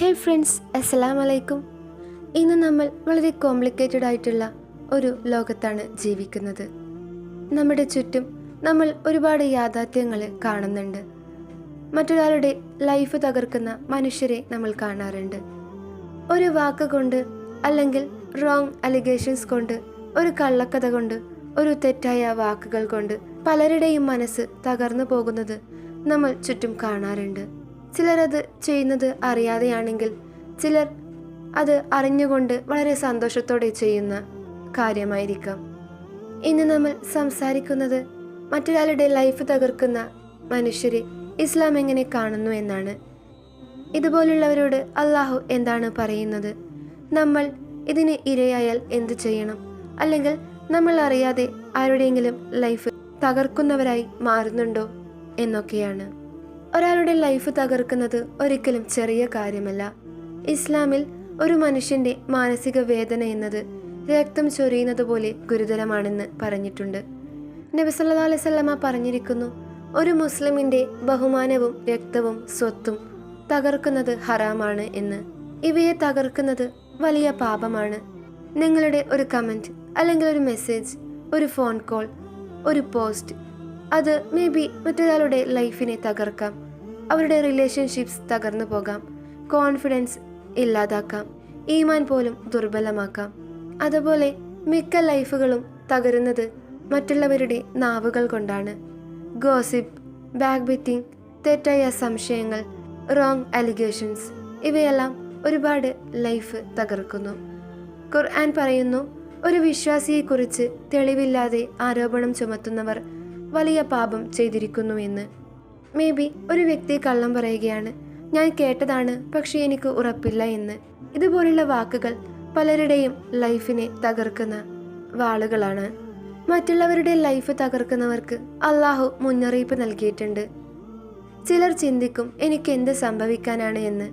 ഹേ friends അസ്സലാം വലൈക്കും ഇന്ന് നമ്മൾ വളരെ കോംപ്ലിക്കേറ്റഡ് ആയിട്ടുള്ള ഒരു ലോകത്താണ് ജീവിക്കുന്നത്. നമ്മുടെ ചുറ്റും നമ്മൾ ഒരുപാട് യാഥാർത്ഥ്യങ്ങൾ കാണുന്നുണ്ട്. മറ്റൊരാളുടെ ലൈഫ് തകർക്കുന്ന മനുഷ്യരെ നമ്മൾ കാണാറുണ്ട്. ഒരു വാക്ക് കൊണ്ട് അല്ലെങ്കിൽ റോങ് അലിഗേഷൻസ് കൊണ്ട് ഒരു കള്ളക്കഥ കൊണ്ട് ഒരു തെറ്റായ വാക്കുകൾ കൊണ്ട് പലരുടെയും മനസ്സ് തകർന്നു പോകുന്നത് നമ്മൾ ചുറ്റും കാണാറുണ്ട്. ചിലരത് ചെയ്യുന്നത് അറിയാതെയാണെങ്കിൽ ചിലർ അത് അറിഞ്ഞുകൊണ്ട് വളരെ സന്തോഷത്തോടെ ചെയ്യുന്ന കാര്യമായിരിക്കാം. ഇന്ന് നമ്മൾ സംസാരിക്കുന്നത് മറ്റൊരാളുടെ ലൈഫ് തകർക്കുന്ന മനുഷ്യരെ ഇസ്ലാം എങ്ങനെ കാണുന്നു എന്നാണ്. ഇതുപോലുള്ളവരോട് അള്ളാഹു എന്താണ് പറയുന്നത്? നമ്മൾ ഇതിന് ഇരയായാൽ എന്തു ചെയ്യണം? അല്ലെങ്കിൽ നമ്മൾ അറിയാതെ ആരുടെയെങ്കിലും ലൈഫ് തകർക്കുന്നവരായി മാറുന്നുണ്ടോ എന്നൊക്കെയാണ്. ഒരാളുടെ ലൈഫ് തകർക്കുന്നത് ഒരിക്കലും ചെറിയ കാര്യമല്ല. ഇസ്ലാമിൽ ഒരു മനുഷ്യന്റെ മാനസിക വേദന എന്നത് രക്തം ചൊരിയുന്നത് പോലെ ഗുരുതരമാണെന്ന് പറഞ്ഞിട്ടുണ്ട്. നബിസല്ലാ വസല്ലമ പറഞ്ഞിരിക്കുന്നു ഒരു മുസ്ലിമിന്റെ ബഹുമാനവും രക്തവും സ്വത്തും തകർക്കുന്നത് ഹറാമാണ് എന്ന്. ഇവയെ തകർക്കുന്നത് വലിയ പാപമാണ്. നിങ്ങളുടെ ഒരു കമന്റ് അല്ലെങ്കിൽ ഒരു മെസ്സേജ് ഒരു ഫോൺ കോൾ ഒരു പോസ്റ്റ് അത് മേ ബി മറ്റൊരാളുടെ ലൈഫിനെ തകർക്കാം. അവരുടെ റിലേഷൻഷിപ്സ് തകർന്നു പോകാം. കോൺഫിഡൻസ് ഇല്ലാതാക്കാം. ഈമാൻ പോലും ദുർബലമാക്കാം. അതുപോലെ മിക്ക ലൈഫുകളും തകരുന്നത് മറ്റുള്ളവരുടെ നാവുകൾ കൊണ്ടാണ്. ഗോസിപ്പ് ബാക്ക് ബിറ്റിംഗ് തെറ്റായ സംശയങ്ങൾ റോങ് അലിഗേഷൻസ് ഇവയെല്ലാം ഒരുപാട് ലൈഫ് തകർക്കുന്നു. ഖുർആൻ പറയുന്നു ഒരു വിശ്വാസിയെക്കുറിച്ച് തെളിവില്ലാതെ ആരോപണം ചുമത്തുന്നവർ വലിയ പാപം ചെയ്തിരിക്കുന്നു എന്ന്. മേ ബി ഒരു വ്യക്തി കള്ളം പറയുകയാണ്. ഞാൻ കേട്ടതാണ് പക്ഷേ എനിക്ക് ഉറപ്പില്ല എന്ന്. ഇതുപോലുള്ള വാക്കുകൾ പലരുടെയും ലൈഫിനെ തകർക്കുന്ന വാളുകളാണ്. മറ്റുള്ളവരുടെ ലൈഫ് തകർക്കുന്നവർക്ക് അള്ളാഹു മുന്നറിയിപ്പ് നൽകിയിട്ടുണ്ട്. ചിലർ ചിന്തിക്കും എനിക്ക് എന്ത് സംഭവിക്കാനാണ് എന്ന്.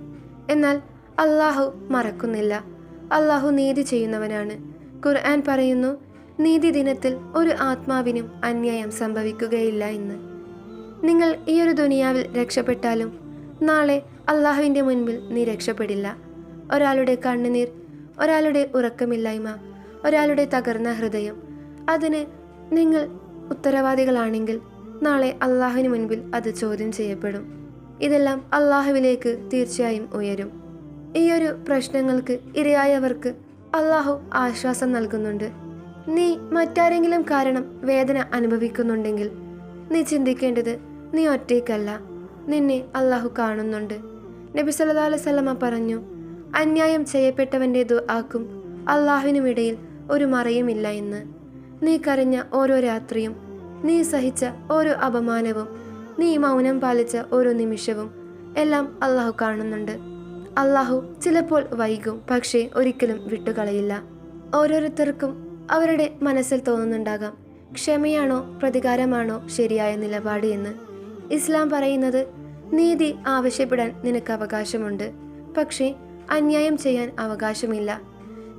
എന്നാൽ അള്ളാഹു മറക്കുന്നില്ല. അള്ളാഹു നീതി ചെയ്യുന്നവനാണ്. ഖുർആൻ പറയുന്നു നീതി ദിനത്തിൽ ഒരു ആത്മാവിനും അന്യായം സംഭവിക്കുകയില്ല എന്ന്. നിങ്ങൾ ഈ ഒരു ദുനിയാവിൽ രക്ഷപ്പെട്ടാലും നാളെ അള്ളാഹുവിന്റെ മുൻപിൽ നീ രക്ഷപ്പെടില്ല. ഒരാളുടെ കണ്ണുനീർ ഒരാളുടെ ഉറക്കമില്ലായ്മ ഒരാളുടെ തകർന്ന ഹൃദയം അതിന് നിങ്ങൾ ഉത്തരവാദികളാണെങ്കിൽ നാളെ അള്ളാഹുവിന് മുൻപിൽ അത് ചോദ്യം ചെയ്യപ്പെടും. ഇതെല്ലാം അള്ളാഹുവിലേക്ക് തീർച്ചയായും ഉയരും. ഈയൊരു പ്രശ്നങ്ങൾക്ക് ഇരയായവർക്ക് അള്ളാഹു ആശ്വാസം നൽകുന്നുണ്ട്. നീ മറ്റാരെങ്കിലും കാരണം വേദന അനുഭവിക്കുന്നുണ്ടെങ്കിൽ നീ ചിന്തിക്കേണ്ടത് നീ ഒറ്റയ്ക്കല്ല. നിന്നെ അള്ളാഹു കാണുന്നുണ്ട്. നബി സല്ലാ അലൈവല്ലമ പറഞ്ഞു അന്യായം ചെയ്യപ്പെട്ടവന്റെ ആക്കും അള്ളാഹുവിനുമിടയിൽ ഒരു മറയുമില്ല എന്ന്. നീ കരഞ്ഞ ഓരോ രാത്രിയും നീ സഹിച്ച ഓരോ അപമാനവും നീ മൗനം പാലിച്ച ഓരോ നിമിഷവും എല്ലാം അള്ളാഹു കാണുന്നുണ്ട്. അള്ളാഹു ചിലപ്പോൾ വൈകും പക്ഷേ ഒരിക്കലും വിട്ടുകളയില്ല. ഓരോരുത്തർക്കും അവരുടെ മനസ്സിൽ തോന്നുന്നുണ്ടാകാം. ക്ഷമയാണോ പ്രതികാരമാണോ ശരിയായ നിലപാട് എന്ന്. ഇസ്ലാം പറയുന്നത് നീതി ആവശ്യപ്പെടാൻ നിനക്ക് അവകാശമുണ്ട് പക്ഷേ അന്യായം ചെയ്യാൻ അവകാശമില്ല.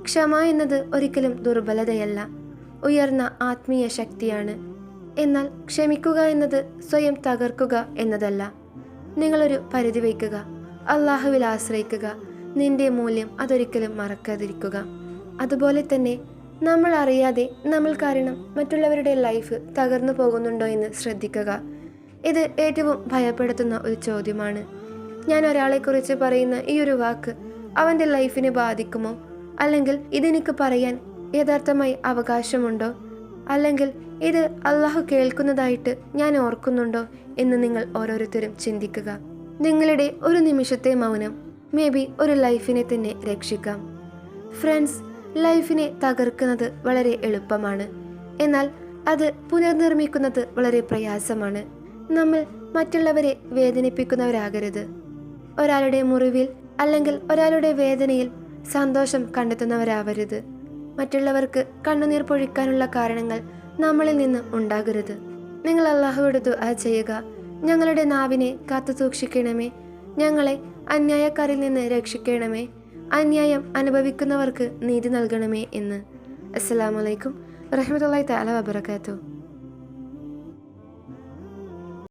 ക്ഷമ എന്നത് ഒരിക്കലും ദുർബലതയല്ല ഉയർന്ന ആത്മീയ ശക്തിയാണ്. എന്നാൽ ക്ഷമിക്കുക എന്നത് സ്വയം തകർക്കുക എന്നതല്ല. നിങ്ങളൊരു പരിധി വയ്ക്കുക അള്ളാഹുവിൽ ആശ്രയിക്കുക നിന്റെ മൂല്യം അതൊരിക്കലും മറക്കാതിരിക്കുക. അതുപോലെ തന്നെ നമ്മൾ അറിയാതെ നമ്മൾ കാരണം മറ്റുള്ളവരുടെ ലൈഫ് തകർന്നു പോകുന്നുണ്ടോ എന്ന് ശ്രദ്ധിക്കുക. ഇത് ഏറ്റവും ഭയപ്പെടുത്തുന്ന ഒരു ചോദ്യമാണ്. ഞാൻ ഒരാളെക്കുറിച്ച് പറയുന്ന ഈ ഒരു വാക്ക് അവന്റെ ലൈഫിനെ ബാധിക്കുമോ? അല്ലെങ്കിൽ ഇതെനിക്ക് പറയാൻ യഥാർത്ഥമായി അവകാശമുണ്ടോ? അല്ലെങ്കിൽ ഇത് അള്ളാഹു കേൾക്കുന്നതായിട്ട് ഞാൻ ഓർക്കുന്നുണ്ടോ എന്ന് നിങ്ങൾ ഓരോരുത്തരും ചിന്തിക്കുക. നിങ്ങളുടെ ഒരു നിമിഷത്തെ മൗനം മേ ബി ഒരു ലൈഫിനെ തന്നെ രക്ഷിക്കാം. ഫ്രണ്ട്സ് ലൈഫിനെ തകർക്കുന്നത് വളരെ എളുപ്പമാണ്. എന്നാൽ അത് പുനർനിർമ്മിക്കുന്നത് വളരെ പ്രയാസമാണ്. നമ്മൾ മറ്റുള്ളവരെ വേദനിപ്പിക്കുന്നവരാകരുത്. ഒരാളുടെ മുറിവിൽ അല്ലെങ്കിൽ ഒരാളുടെ വേദനയിൽ സന്തോഷം കണ്ടെത്തുന്നവരാവരുത്. മറ്റുള്ളവർക്ക് കണ്ണുനീർ പൊഴിക്കാനുള്ള കാരണങ്ങൾ നമ്മളിൽ നിന്ന് ഉണ്ടാകരുത്. നിങ്ങൾ അള്ളാഹുവോട് ആ ചെയ്യുക. ഞങ്ങളുടെ നാവിനെ കാത്തു സൂക്ഷിക്കണമേ ഞങ്ങളെ അന്യായക്കാരിൽ നിന്ന് രക്ഷിക്കണമേ. അന്യായം അനുഭവിക്കുന്നവർക്ക് നീതി നൽകണമേ എന്ന്. അസ്സലാമലൈക്കും വറഹമത്തല്ലാ തആല വബറകാതുഹു.